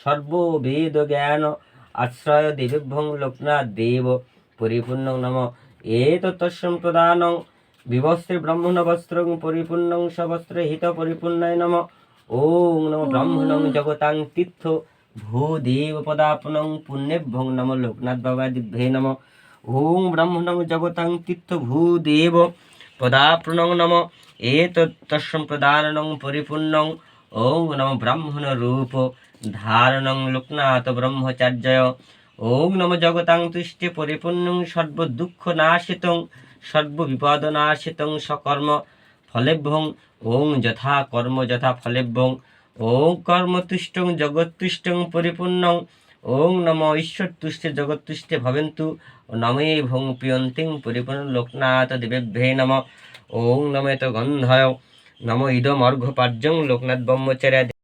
সর্ববেদ জ্ঞান আশ্রয় দেবেভ্যং লোকনাথ দেব পরিপূর্ণ নম এ তস্যম প্রদানং বিবস্ত্রে ব্রাহ্মণ বস্ত্রং পরিপূর্ণং সবস্ত্রে হিত পরিপূর্ণায় নম ওং নম ব্রাহ্মণং জগতাং তীর্থ ভূদেব পদাপনং পুণ্যেভ্যং নম লোকনাথ বাবা দিব্যে নম ওং ব্রাহ্মণং জগতাং তীর্থ ভূদেব পদাপনং নম এ প্রদানং পরিপূর্ণং নম ব্রাহ্মণ রূপ ধারণং লোকনাথ ব্রহ্মচার্যয় ওং নম জগতাং তুষ্টে পরিপূর্ণং সর্বদুঃখ নাশিতং সর্ববিপদনাশিতং সকর্ম ফলেভ্যং ওং যথা কর্ম যথা ফলেভ্যং ওং কর্মতুষ্টং জগৎতুষ্টং পরিপূর্ণং ওং নম ঈশ্বর তুষ্টে জগৎতুষ্টে ভবন্তু নমে ভং পিয়ন্তিং পরিপূর্ণ লোকনাথ দেবেভ্যে নম ওং নমেত গন্ধায় নম ইদম অর্ঘ্যপার্যং লোকনাথ ব্রহ্মচার্য